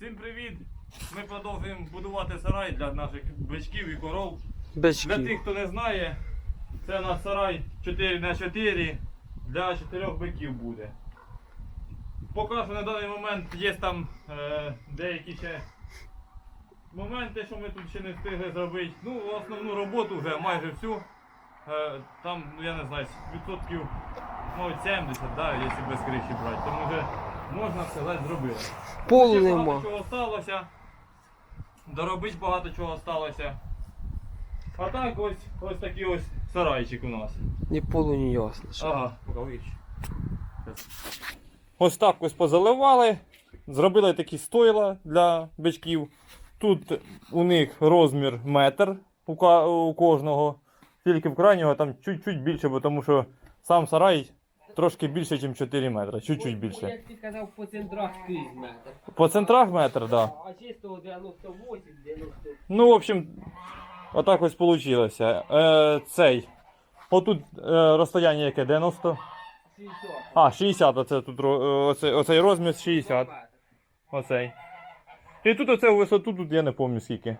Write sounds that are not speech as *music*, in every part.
Всім привіт! Ми продовжуємо будувати сарай для наших бичків і коров. Для тих, хто не знає, це у нас сарай 4 на 4 для 4 биків буде. Поки що на даний момент є там е, деякі ще моменти, що ми тут ще не встигли зробити. Ну, основну роботу вже майже всю. Е, там, ну я не знаю, відсотків мабуть, 70, да, якщо без криші брати, тому вже можна сказати зробили. Полу Ще нема. багато чого сталося. Доробити багато чого сталося. А так ось ось такий ось сарайчик у нас. Ні полу, ні ясно. що. Ага, покажи. Ось так ось позаливали. Зробили такі стойла для бичків. Тут у них розмір метр у, у кожного. Тільки в крайнього там чуть-чуть більше, бо тому що сам сарай трошки більше, ніж 4 метри. Чуть-чуть більше. Як ти казав, по центрах скрізь метр. По центрах метр, так. Да. А чисто 98, 90. Ну, в общем, отак ось вийшло. Е, цей. Отут е, розстояння яке 90. 60. А, 60, оце тут ро- е, оце, оцей розмір 60. Оцей. І тут оце у висоту, тут я не пам'ятаю скільки.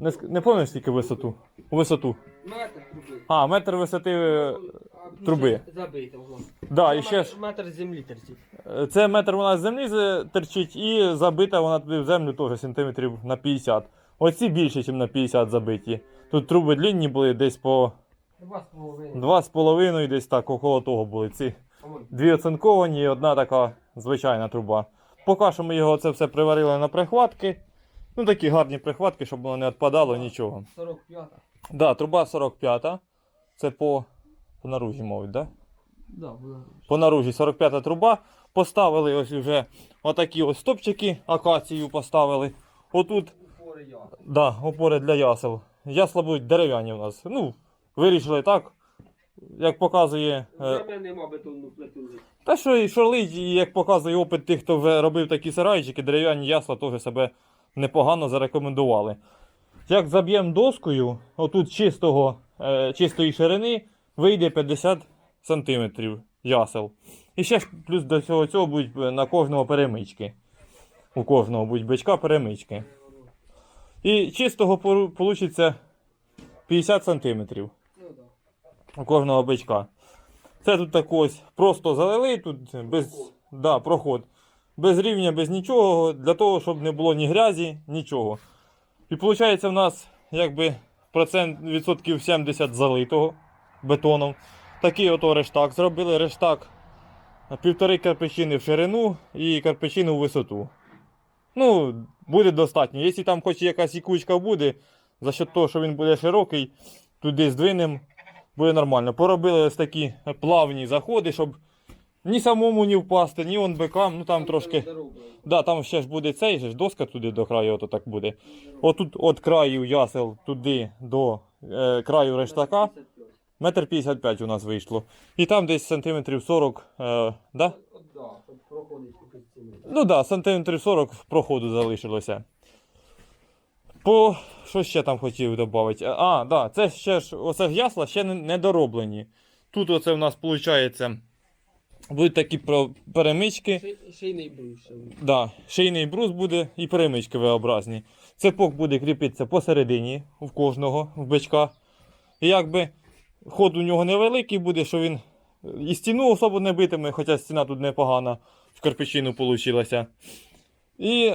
Не, ск- не пам'ятаю скільки висоту. Висоту. Метр труби. А, метр висоти. е, А, труби. Забито воно. Да, і ще ж. Метр землі терчить. е, Це метр вона з землі з- терчить і забита вона туди в землю теж сантиметрів на 50. Оці більше, ніж на 50 забиті. Тут труби длінні були десь по Два з половиною. Два з половиною десь так около того були. Ці дві оцинковані і одна така звичайна труба. Поки що ми його це все приварили на прихватки. Ну такі гарні прихватки, щоб воно не відпадало нічого. 45. Да, труба 45. Це по, по наружі, мовить, да? Да, була. По наружі 45 труба. Поставили ось вже отакі ось стопчики, акацію поставили. Отут Упори я. Да, опори для ясел. Ясла будуть дерев'яні у нас. Ну, вирішили так. Як показує. е, Вже мене нема бетонну плиту. Та що і шорлить, і як показує опит тих, хто вже робив такі сарайчики, дерев'яні ясла теж себе непогано зарекомендували. Як заб'ємо доскою, отут чистого, е, чистої ширини вийде 50 см ясел. І ще ж плюс до цього цього будуть е, на кожного перемички. У кожного будуть бичка перемички. І чистого вийде 50 см у кожного бичка. Це тут так ось просто залили, тут без да, проход. Без рівня, без нічого, для того, щоб не було ні грязі, нічого. І виходить, в нас якби процент відсотків 70 залитого бетоном. Такий ото рештак зробили. Рештак півтори карпичини в ширину і карпичину в висоту. Ну, буде достатньо. Якщо там хоч якась ікучка буде, за счет того, що він буде широкий, туди здвинемо, буде нормально. Поробили ось такі плавні заходи, щоб ні самому не впасти, ні он бикам, ну там трошки. Да, там ще ж буде цей же ж доска туди до краю, ото так буде. Отут від краю ясел туди до е, краю рештака. 55. Метр 55 у нас вийшло. І там десь сантиметрів 40, е, да? От, от. Ну да, сантиметрів 40 проходу залишилося. По що ще там хотів додати? А, да, це ще ж оце ж ясла ще не, не дороблені. Тут оце в нас виходить. Будуть такі про- перемички. Ши- Шийний брус. Да, шийний брус буде і перемички V-образні. Цепок буде кріпитися посередині в кожного в бичка. І якби ход у нього невеликий буде, що він і стіну особо не битиме, хоча стіна тут непогана в кирпичину вийшла. І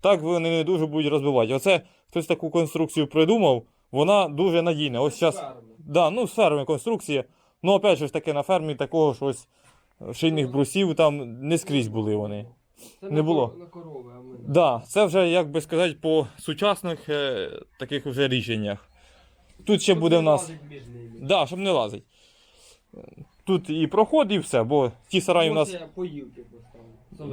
так вони не дуже будуть розбивати. Оце хтось таку конструкцію придумав, вона дуже надійна. Ось зараз. Да, ну ферми конструкція. Ну, опять же таки, на фермі такого ж ось шийних брусів там не скрізь були вони. Це Не на було. На корови, а ми. Да, це вже, як би сказати, по сучасних е, таких вже рішеннях. Тут ще буде в нас. лазить. Да, щоб не лазить. Тут і проход, і все, бо ті сараї в нас. Я поїлки.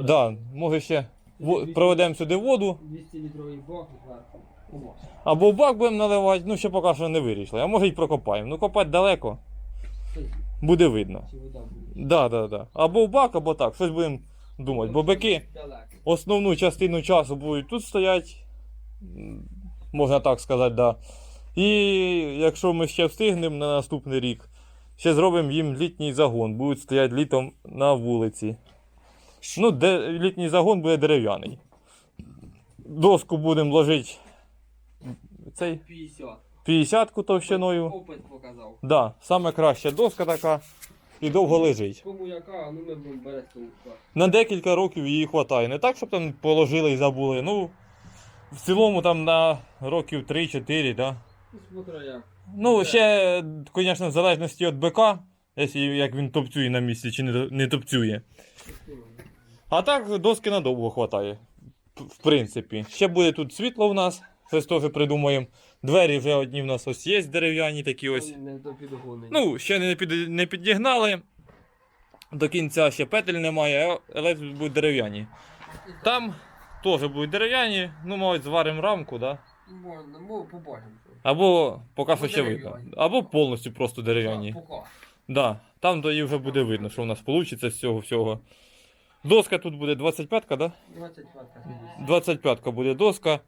Да, може ще во- проведемо сюди воду, 200 літровий бак зверху. О, або в бак будемо наливати, ну ще поки що не вирішили. А може й прокопаємо. Ну копати далеко, це буде видно. Чи вода буде? Да, да, да. Або в бак, або так. Щось будемо думати. Бо бики основну частину часу будуть тут стоять, можна так сказати, да. І якщо ми ще встигнемо на наступний рік, ще зробимо їм літній загон, будуть стояти літом на вулиці. Ну, де, літній загон буде дерев'яний. Доску будемо ложити цей 50. 50-ку товщиною. Опит показав. Да, саме краща доска така і довго лежить. Кому яка, ну ми будемо берегти. На декілька років її вистачає. Не так, щоб там положили і забули. Ну, в цілому там на років 3-4, да. Ну, смотри як. Ну, ще, звісно, в залежності від БК, якщо як він топцює на місці чи не, не топцює. А так доски надовго вистачає. В принципі. Ще буде тут світло в нас. Щось теж придумаємо. Двері вже одні в нас ось є дерев'яні такі ось. Не. Ну, ще не, під, не підігнали. До кінця ще петель немає, але будуть дерев'яні. Там теж будуть дерев'яні, ну, мабуть, зваримо рамку, да? Можна, ми побачимо. Або поки що ще видно. Або повністю просто дерев'яні. Да, там тоді вже буде видно, що у нас вийде з цього всього. Доска тут буде 25-ка, да? 25 25-ка буде доска.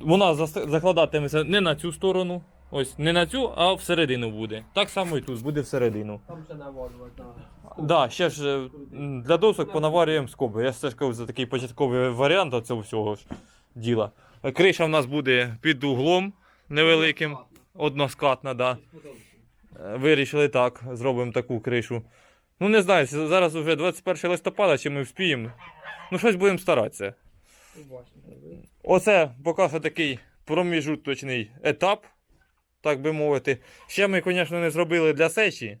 Вона закладатиметься не на цю сторону. Ось не на цю, а всередину буде. Так само і тут буде всередину. там ще наводувати на. Да, ще ж е, для досок понаварюємо скоби. Я ж кажу, за такий початковий варіант цього всього ж діла. Криша в нас буде під углом невеликим, односкатна, да. Е, Вирішили так, зробимо таку кришу. Ну не знаю, зараз вже 21 листопада, чи ми вспіємо. Ну щось будемо старатися. Оце поки що такий проміжуточний етап, так би мовити. Ще ми, звісно, не зробили для сечі.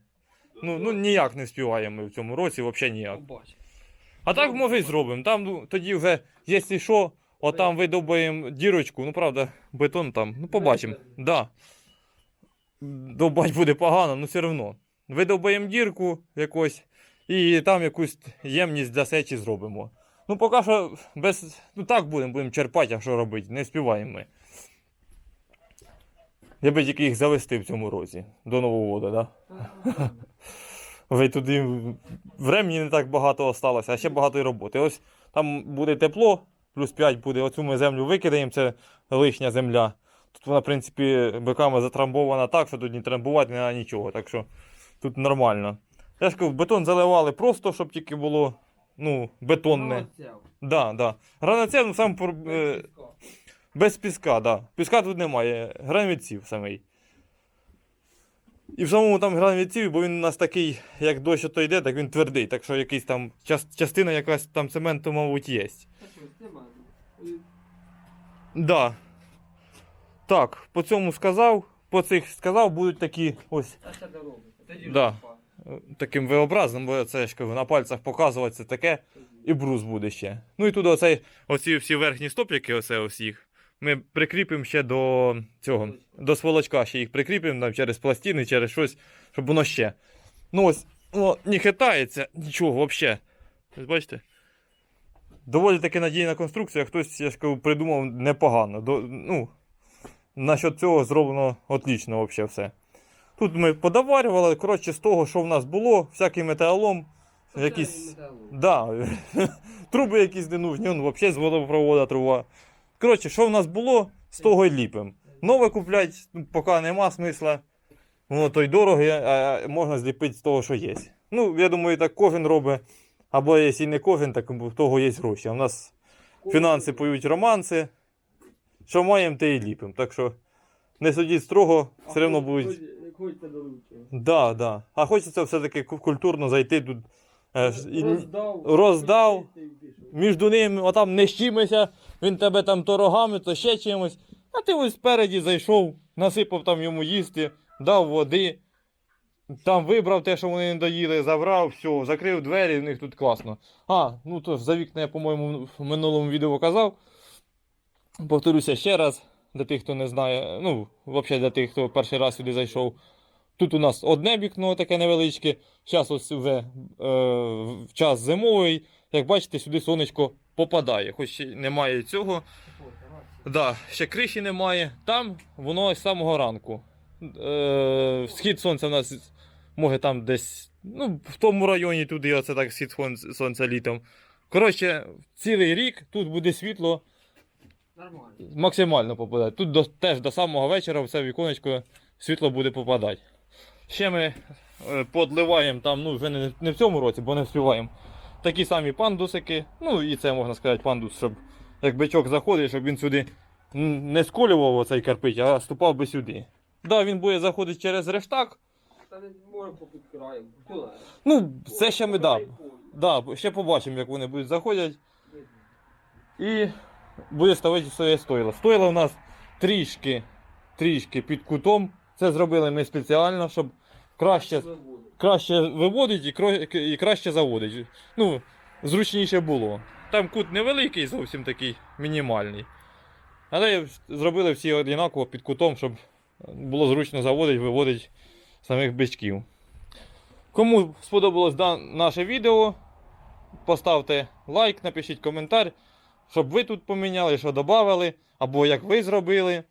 Ну, ну ніяк не співаємо ми в цьому році, взагалі ніяк. А так може й зробимо. Там ну, тоді вже, якщо що, отам видобаємо дірочку. Ну правда, бетон там. Ну побачимо. Да. Довбать буде погано, ну все одно. Видобаємо дірку якось і там якусь ємність для сечі зробимо. Ну, поки що без. Ну так будемо, будемо черпати, а що робити, не співаємо ми. Я би тільки їх завести в цьому році, до Нового року, да? Вже туди времени не так багато осталося, а ще багато й роботи. Ось там буде тепло, плюс 5 буде. Оцю ми землю викидаємо, це лишня земля. Тут вона, в принципі, биками затрамбована так, що тут не трамбувати не треба нічого. Так що тут нормально. Я ж кажу, бетон заливали просто, щоб тільки було ну, бетонне. Да, да. Гранацев, ну сам пор- е, без піска, да. Піска тут немає, гранівців самий. І в самому там гранівців, бо він у нас такий, як дощ ото йде, так він твердий. Так що якийсь там час, частина якась там цементу, мабуть, є. Да. Так, по цьому сказав, по цих сказав, будуть такі ось Да. Таким V-образним, бо це ж кажу, на пальцях показувати це таке, і брус буде ще. Ну і тут оцей, оці всі верхні стопчики, оце ось ми прикріпимо ще до цього, до сволочка ще їх прикріпимо там, через пластини, через щось, щоб воно ще. Ну ось, воно не хитається, нічого взагалі. Ось бачите? Доволі таки надійна конструкція, хтось, я ж кажу, придумав непогано. До, ну, насчет цього зроблено отлично взагалі все. Тут ми подоварювали, коротше, з того, що в нас було, всякий металолом, якісь. Да, *laughs* труби якісь не нужні, он взагалі з водопроводу труба. Коротше, що в нас було, з того й ліпимо. Нове купляти, ну, поки нема смисла. Воно то й дороге, а можна зліпити з того, що є. Ну, я думаю, так кожен робить. Або якщо не кожен, так в того є гроші. А в нас фінанси поють романси. Що маємо, те і ліпимо. Так що не судіть строго, все одно будуть. Хочете долучити. Да, да. А хочеться все-таки культурно зайти тут. е, і- Роздав. роздав. і пішов. між ними, отам не щимися, він тебе там то рогами, то ще чимось. А ти ось спереді зайшов, насипав там йому їсти, дав води, там вибрав те, що вони не доїли, забрав, все, закрив двері, в них тут класно. А, ну то ж за вікна я, по-моєму, в минулому відео казав. Повторюся ще раз, для тих, хто не знає, ну, взагалі для тих, хто перший раз сюди зайшов. Тут у нас одне вікно таке невеличке. Зараз ось вже е, в час зимовий. Як бачите, сюди сонечко попадає. Хоч немає цього. Да, ще криші немає. Там воно з самого ранку. Е, схід сонця у нас може там десь. Ну, в тому районі туди оце так схід сонця літом. Коротше, цілий рік тут буде світло Нормально. максимально попадати. Тут до, теж до самого вечора в це віконечко світло буде попадати. Ще ми е, подливаємо там, ну вже не, не в цьому році, бо не вспіваємо. такі самі пандусики. Ну і це можна сказати пандус, щоб як бичок заходить, щоб він сюди не сколював оцей карпить, а ступав би сюди. Да, він буде заходити через рештак. Та не може попідкраєм. Ну, це ще ми да. Да, ще побачимо, як вони будуть заходити. І буде ставити своє стойло. Стойло у нас трішки, трішки під кутом. Це зробили ми спеціально, щоб краще, краще виводить і, краще заводить. Ну, зручніше було. Там кут невеликий, зовсім такий мінімальний. Але зробили всі однаково під кутом, щоб було зручно заводити, виводити самих бичків. Кому сподобалось наше відео, поставте лайк, напишіть коментар, щоб ви тут поміняли, що додали, або як ви зробили.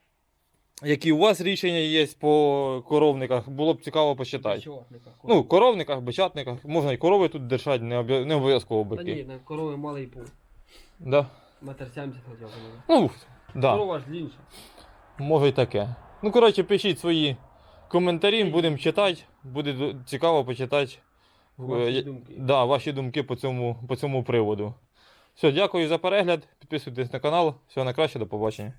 Які у вас рішення є по коровниках, було б цікаво почитати. Ну, коровниках, бичатниках, можна і корови тут держати, не, обя- не обов'язково Та ні, на корови малий пул. Да. Метр сімдесят хоча б. Ну, да, Корова ж длінша. може і таке. Ну, коротше, пишіть свої коментарі, будемо читати, буде цікаво почитати Ваші е, думки. Да, ваші думки по цьому, по цьому приводу. Все, дякую за перегляд. Підписуйтесь на канал. Всього найкраще, до побачення.